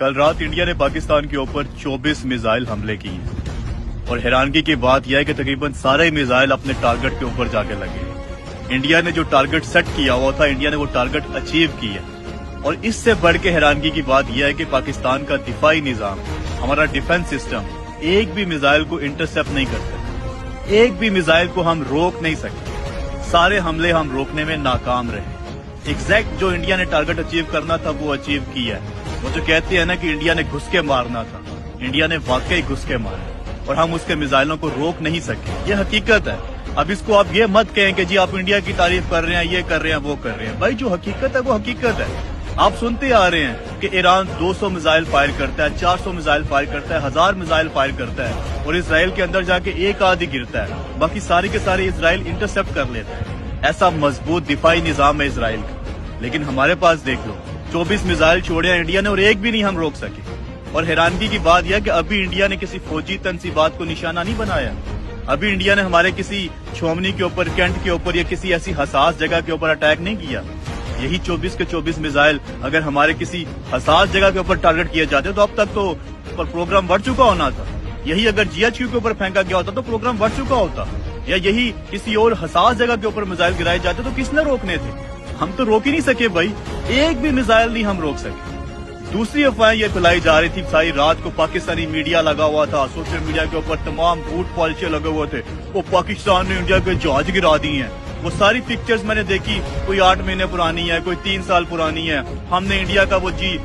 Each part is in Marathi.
کل رات انڈیا نے پاکستان کے اوپر چوبیس میزائل حملے کی اور حیرانگی کی بات یہ ہے کہ تقریباً سارے میزائل اپنے ٹارگٹ کے اوپر جا کے لگے۔ انڈیا نے جو ٹارگٹ سیٹ کیا ہوا تھا، انڈیا نے وہ ٹارگٹ اچیو کیا اور اس سے بڑھ کے حیرانگی کی بات یہ ہے کہ پاکستان کا دفاعی نظام، ہمارا ڈیفنس سسٹم ایک بھی میزائل کو انٹرسپٹ نہیں کر ایک بھی میزائل کو ہم روک نہیں سکتے۔ سارے حملے ہم روکنے میں ناکام رہے۔ ایگزیکٹ جو انڈیا نے ٹارگٹ اچیو کرنا تھا، وہ اچیو کیا ہے۔ एग्जैक्ट जो इंडिया ने टारगेट अचीव करना था वो अचीव किया है वो जो कहते हैं ना कि इंडिया ने घुस के मारना था इंडिया ने वाकई घुस के मारा और हम उसके मिसाइलों को रोक नहीं सके ये हकीकत है अब इसको आप ये मत कहें कि जी आप इंडिया की तारीफ कर रहे हैं ये कर रहे हैं वो कर रहे हैं भाई जो हकीकत है वो हकीकत है आप सुनते आ रहे हैं कि ईरान 200 मिसाइल फायर करता है 400 मिसाइल फायर करता है हजार मिसाइल फायर करता है और इसराइल के अंदर जाके एक आदि गिरता है बाकी सारे के सारे इसराइल इंटरसेप्ट कर लेता है ऐसा मजबूत दिफाई निजाम है چوبیس میزائل چھوڑے ہیں انڈیا نے اور ایک بھی نہیں ہم روک سکے۔ اور حیرانگی کی بات یہ کہ ابھی انڈیا نے کسی فوجی تنصیبات کو نشانہ نہیں بنایا۔ ابھی انڈیا نے ہمارے کسی چھومنی کے اوپر، کینٹ کے اوپر یا کسی ایسی حساس جگہ کے اوپر اٹیک نہیں کیا۔ یہی چوبیس کے چوبیس میزائل اگر ہمارے کسی حساس جگہ کے اوپر ٹارگٹ کیے جاتے تو اب تک تو پر پروگرام بڑھ چکا ہونا تھا۔ یہی اگر جی ایچ کیو کے اوپر پھینکا گیا ہوتا تو پروگرام بڑھ چکا ہوتا۔ یا یہی کسی اور حساس جگہ کے اوپر میزائل گرائے جاتے تو کس نے روکنے تھے؟ तो किसने रोकने थे हम तो रोक ही नहीं सके भाई एक भी मिसाइल नहीं हम रोक सके दूसरी अफवाहें ये फैलाई जा रही थी सारी रात को पाकिस्तानी मीडिया लगा हुआ था सोशल मीडिया के ऊपर तमाम झूठ पॉलिसी लगे हुए थे वो पाकिस्तान ने इंडिया के जहाज गिरा दी हैं वो सारी पिक्चर्स मैंने देखी कोई आठ महीने पुरानी है कोई तीन साल पुरानी है हमने इंडिया का वो जी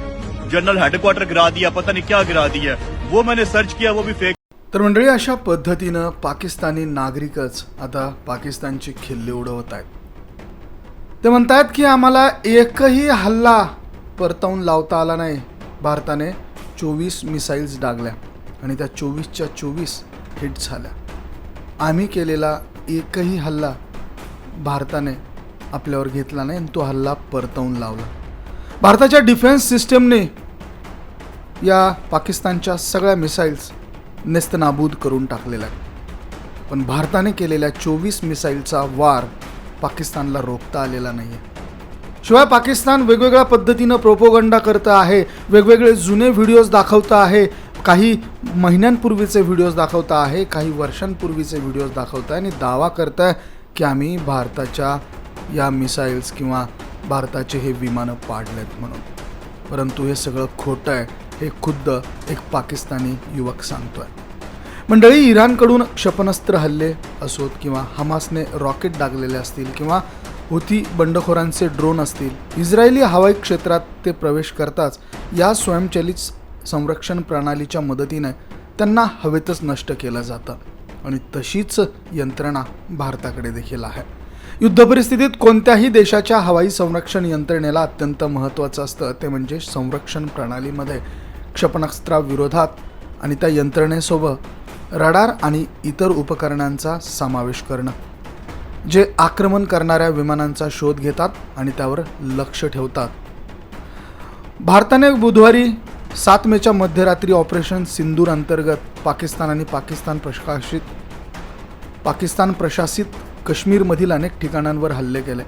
जनरल हेडक्वार्टर गिरा दिया पता नहीं क्या गिरा दिया वो मैंने सर्च किया वो भी फेक तर मंडळी अशा पद्धतीनं पाकिस्तानी नागरिकच आता पाकिस्तानची खिल्ली उडवत आहेत ते म्हणतात की आम्हाला एकही हल्ला परतावून लावता आला नाही. भारताने चोवीस मिसाईल्स डागल्या आणि त्या चोवीसच्या चोवीस हिट झाल्या. आम्ही केलेला एकही हल्ला भारताने आपल्यावर घेतला नाही आणि तो हल्ला परतवून लावला. भारताच्या डिफेन्स सिस्टमने या पाकिस्तानच्या सगळ्या मिसाईल्स नेस्तनाबूद करून टाकलेल्या आहेत. पण भारताने केलेल्या चोवीस मिसाईलचा वार पाकिस्तानला रोखता आलेला नाही आहे शिवाय पाकिस्तान वेगवेगळ्या पद्धतीनं प्रोपोगंडा करतं आहे वेगवेगळे जुने व्हिडिओज दाखवतं आहे काही महिन्यांपूर्वीचे व्हिडिओज दाखवता आहे काही वर्षांपूर्वीचे व्हिडिओज दाखवत आहे आणि दावा करत आहे की आम्ही भारताच्या या मिसाईल्स किंवा भारताचे हे विमानं पाडलेत म्हणून. परंतु हे सगळं खोटं आहे हे खुद्द एक पाकिस्तानी युवक सांगतो आहे मंडळी इराणकडून क्षेपणास्त्र हल्ले असोत किंवा हमासने रॉकेट डागलेले असतील किंवा होती बंडखोरांचे ड्रोन असतील इस्रायली हवाई क्षेत्रात ते प्रवेश करताच या स्वयंचलित संरक्षण प्रणालीच्या मदतीने त्यांना हवेतच नष्ट केलं जातं. आणि तशीच यंत्रणा भारताकडे देखील आहे. युद्धपरिस्थितीत कोणत्याही देशाच्या हवाई संरक्षण यंत्रणेला अत्यंत महत्त्वाचं असतं ते म्हणजे संरक्षण प्रणालीमध्ये क्षेपणास्त्राविरोधात आणि त्या यंत्रणेसोबत रडार आणि इतर उपकरणांचा समावेश करणं जे आक्रमण करणाऱ्या विमानांचा शोध घेतात आणि त्यावर लक्ष ठेवतात. भारताने बुधवारी सात मेच्या मध्यरात्री ऑपरेशन सिंदूर अंतर्गत पाकिस्तान आणि पाकिस्तान प्रशासित पाकिस्तान प्रशासित काश्मीरमधील अनेक ठिकाणांवर हल्ले केले.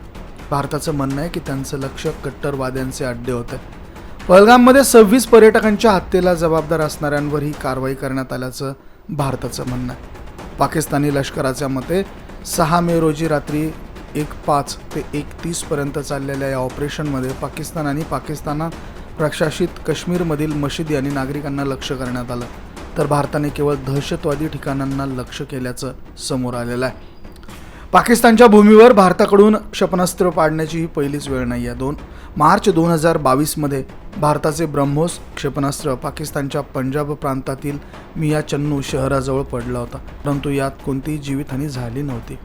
भारताचं म्हणणं आहे की त्यांचं लक्ष कट्टरवाद्यांचे अड्डे होते. पहलगाममध्ये सव्वीस पर्यटकांच्या हत्येला जबाबदार असणाऱ्यांवर ही कारवाई करण्यात आल्याचं भारताचं म्हणणं आहे. पाकिस्तानी लष्कराच्या मते सहा मे रोजी रात्री एक पाच ते एक तीसपर्यंत चाललेल्या या ऑपरेशनमध्ये पाकिस्तान आणि पाकिस्तानात प्रशासित काश्मीरमधील मशिदी आणि नागरिकांना लक्ष करण्यात आलं. तर भारताने केवळ दहशतवादी ठिकाणांना लक्ष केल्याचं समोर आलेलं आहे. पाकिस्तानच्या भूमीवर भारताकडून क्षेपणास्त्र पाडण्याची ही पहिलीच वेळ नाही आहे दोन. मार्च दोन हजार बावीसमध्ये भारताचे ब्रह्मोस क्षेपणास्त्र पाकिस्तानच्या पंजाब प्रांतातील मिया चन्नू शहराजवळ पडला होता. परंतु यात कोणतीही जीवितहानी झाली नव्हती.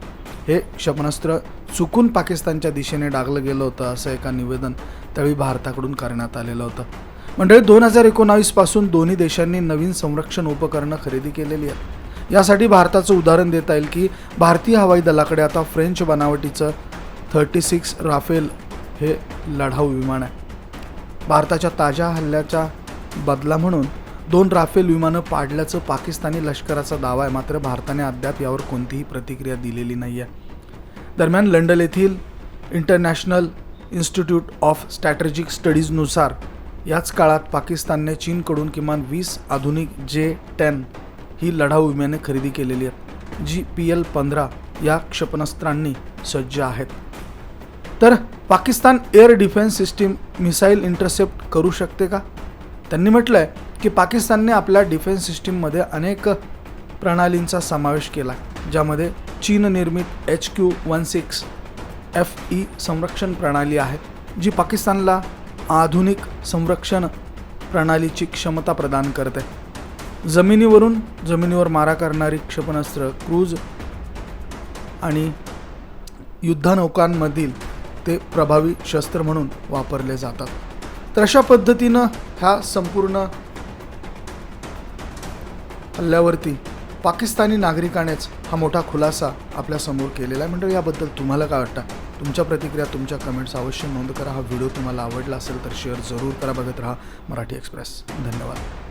हे क्षेपणास्त्र चुकून पाकिस्तानच्या दिशेने डागलं गेलं होतं असं एका निवेदन त्यावेळी भारताकडून करण्यात आलेलं होतं. मंडळी दोन हजार एकोणावीसपासून दोन्ही देशांनी नवीन संरक्षण उपकरणं खरेदी केलेली आहेत. यासाठी भारताचं उदाहरण देता येईल की भारतीय हवाई दलाकडे आता फ्रेंच बनावटीचं थर्टी सिक्स राफेल हे लढाऊ विमान आहे. भारताच्या ताज्या हल्ल्याच्या बदला म्हणून दोन राफेल विमानं पाडल्याचं पाकिस्तानी लष्कराचा दावा आहे. मात्र भारताने अद्याप यावर कोणतीही प्रतिक्रिया दिलेली नाही आहे. दरम्यान लंडन येथील इंटरनॅशनल इन्स्टिट्यूट ऑफ स्ट्रॅटेजिक स्टडीजनुसार याच काळात पाकिस्तानने चीनकडून किमान वीस आधुनिक जे टेन ही लढाऊ विमाने खरेदी केलेली आहेत जी पी एल पंधरा या क्षेपणास्त्रांनी सज्ज आहेत. तर Pakistan air defence system missile intercept करू शकते का? त्यांनी म्हटलं आहे की पाकिस्तानने आपल्या डिफेन्स सिस्टीममध्ये अनेक प्रणालींचा समावेश केला ज्यामध्ये चीन निर्मित H Q one six F E संरक्षण प्रणाली आहे जी पाकिस्तानला आधुनिक संरक्षण प्रणालीची क्षमता प्रदान करते. जमिनीवरून जमिनीवर मारा करणारी क्षेपणास्त्र क्रूज आणि युद्धनौकांमधील ते प्रभावी शस्त्र म्हणून वापरले जातात. तर अशा पद्धतीनं ह्या संपूर्ण हल्ल्यावरती पाकिस्तानी नागरिकानेच हा मोठा खुलासा आपल्यासमोर केलेला आहे. म्हणजे याबद्दल तुम्हाला काय वाटतं? तुमच्या प्रतिक्रिया तुमच्या कमेंट्स अवश्य नोंद करा. हा व्हिडिओ तुम्हाला आवडला असेल तर शेअर जरूर करा. बघत राहा मराठी एक्सप्रेस धन्यवाद.